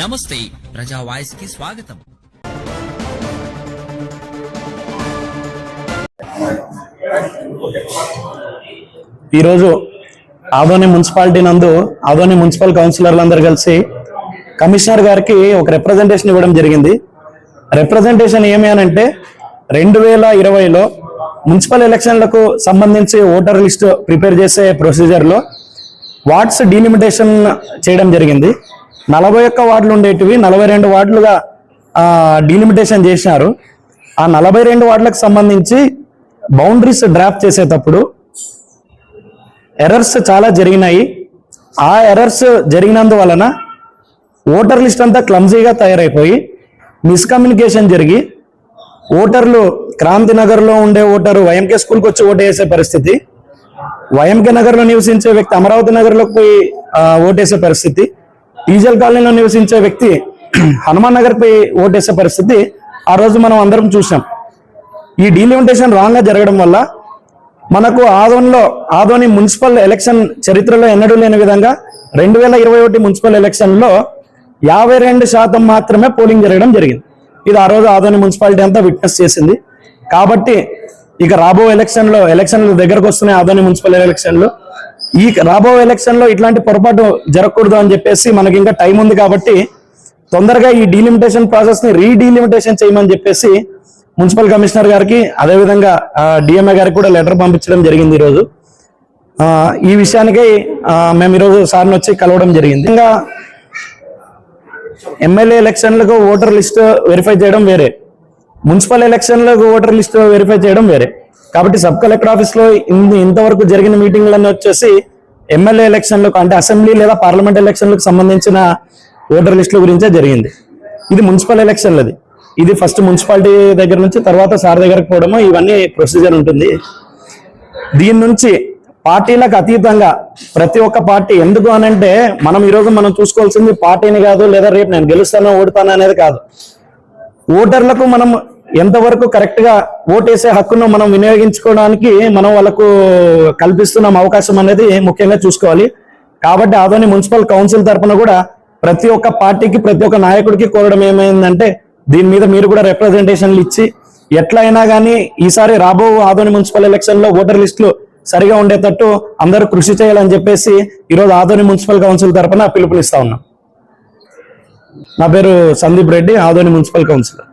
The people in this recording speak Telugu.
నమస్తే ప్రజా వాయిస్కి స్వాగతం. ఈరోజు ఆదోని మున్సిపాలిటీ నందు ఆదోని మున్సిపల్ కౌన్సిలర్లందరూ కలిసి కమిషనర్ గారికి ఒక రిప్రజెంటేషన్ ఇవ్వడం జరిగింది. రిప్రజెంటేషన్ ఏమి అని అంటే రెండు వేల ఇరవైలో మున్సిపల్ ఎలక్షన్లకు సంబంధించి ఓటర్ లిస్ట్ ప్రిపేర్ చేసే ప్రొసీజర్లో వార్డ్స్ డీలిమిటేషన్ చేయడం జరిగింది. నలభై ఒక్క వార్డులు ఉండేటివి నలభై రెండు వార్డులుగా డీలిమిటేషన్ చేసినారు. ఆ నలభై రెండు వార్డులకు సంబంధించి బౌండరీస్ డ్రాఫ్ట్ చేసేటప్పుడు ఎర్రర్స్ చాలా జరిగినాయి. ఆ ఎర్రర్స్ జరిగినందువలన ఓటర్ లిస్ట్ అంతా క్లమ్జీగా తయారైపోయి మిస్కమ్యూనికేషన్ జరిగి ఓటర్లు క్రాంతి నగర్లో ఉండే ఓటరు వైఎంకే స్కూల్కి వచ్చి ఓటు వేసే పరిస్థితి వైఎంకే నగర్లో నివసించే వ్యక్తి అమరావతి నగర్లోకి పోయి ఓటేసే పరిస్థితి టీజల్ కాలనీలో నివసించే వ్యక్తి హనుమాన్ నగర్పై ఓటేసే పరిస్థితి ఆ రోజు మనం అందరం చూసాం. ఈ డీలిమిటేషన్ రాంగ్గా జరగడం వల్ల మనకు ఆదోన్లో ఆదోని మున్సిపల్ ఎలక్షన్ చరిత్రలో ఎన్నడూ లేని విధంగా రెండు వేల ఇరవై ఒకటి మున్సిపల్ ఎలక్షన్లో యాభై రెండు శాతం మాత్రమే పోలింగ్ జరగడం జరిగింది. ఇది ఆ రోజు ఆదోని మున్సిపాలిటీ అంతా విట్నెస్ చేసింది. కాబట్టి ఇక రాబో ఎలక్షన్లో ఎలక్షన్లు దగ్గరకు వస్తున్నాయి ఆదోని మున్సిపల్ ఎలక్షన్లు. ఈ రాబో ఎలక్షన్లో ఇట్లాంటి పొరపాటు జరగకూడదు అని చెప్పేసి మనకి ఇంకా టైం ఉంది కాబట్టి తొందరగా ఈ డీలిమిటేషన్ ప్రాసెస్ని రీడీలిమిటేషన్ చేయమని చెప్పేసి మున్సిపల్ కమిషనర్ గారికి అదేవిధంగా డిఎంఏ గారికి కూడా లెటర్ పంపించడం జరిగింది ఈరోజు. ఈ విషయానికి మేము ఈరోజు సార్ని వచ్చి కలవడం జరిగింది. ఇంకా ఎమ్మెల్యే ఎలక్షన్లకు ఓటర్ లిస్ట్ వెరిఫై చేయడం వేరే. మున్సిపల్ ఎలక్షన్లకు ఓటర్ లిస్ట్ వెరిఫై చేయడం వేరే. కాబట్టి సబ్ కలెక్టర్ ఆఫీస్లో ఇంతవరకు జరిగిన మీటింగ్లన్నీ వచ్చేసి ఎమ్మెల్యే ఎలక్షన్లకు అంటే అసెంబ్లీ లేదా పార్లమెంట్ ఎలక్షన్లకు సంబంధించిన ఓటర్ లిస్టుల గురించే జరిగింది. ఇది మున్సిపల్ ఎలక్షన్లది. ఇది ఫస్ట్ మున్సిపాలిటీ దగ్గర నుంచి తర్వాత సార్ దగ్గరకు పోవడము ఇవన్నీ ప్రొసీజర్ ఉంటుంది. దీని నుంచి పార్టీలకు అతీతంగా ప్రతి ఒక్క పార్టీ ఎందుకు అనంటే మనం ఈరోజు మనం చూసుకోవాల్సింది పార్టీని కాదు లేదా రేపు నేను గెలుస్తానో ఓడుతానో అనేది కాదు. ఓటర్లకు మనం ఎంతవరకు కరెక్ట్గా ఓటేసే హక్కును మనం వినియోగించుకోవడానికి మనం వాళ్ళకు కల్పిస్తున్నాం అవకాశం అనేది ముఖ్యంగా చూసుకోవాలి. కాబట్టి ఆదోని మున్సిపల్ కౌన్సిల్ తరపున కూడా ప్రతి ఒక్క పార్టీకి ప్రతి ఒక్క నాయకుడికి కోరడం ఏమైందంటే దీని మీద మీరు కూడా రిప్రజెంటేషన్లు ఇచ్చి ఎట్లయినా కానీ ఈసారి రాబో ఆదోని మున్సిపల్ ఎలక్షన్లో ఓటర్ లిస్టులు సరిగా ఉండేటట్టు అందరూ కృషి చేయాలని చెప్పేసి ఈరోజు ఆదోని మున్సిపల్ కౌన్సిల్ తరఫున పిలుపునిస్తా ఉన్నాం. నా పేరు సందీప్ రెడ్డి ఆదోని మున్సిపల్ కౌన్సిలర్.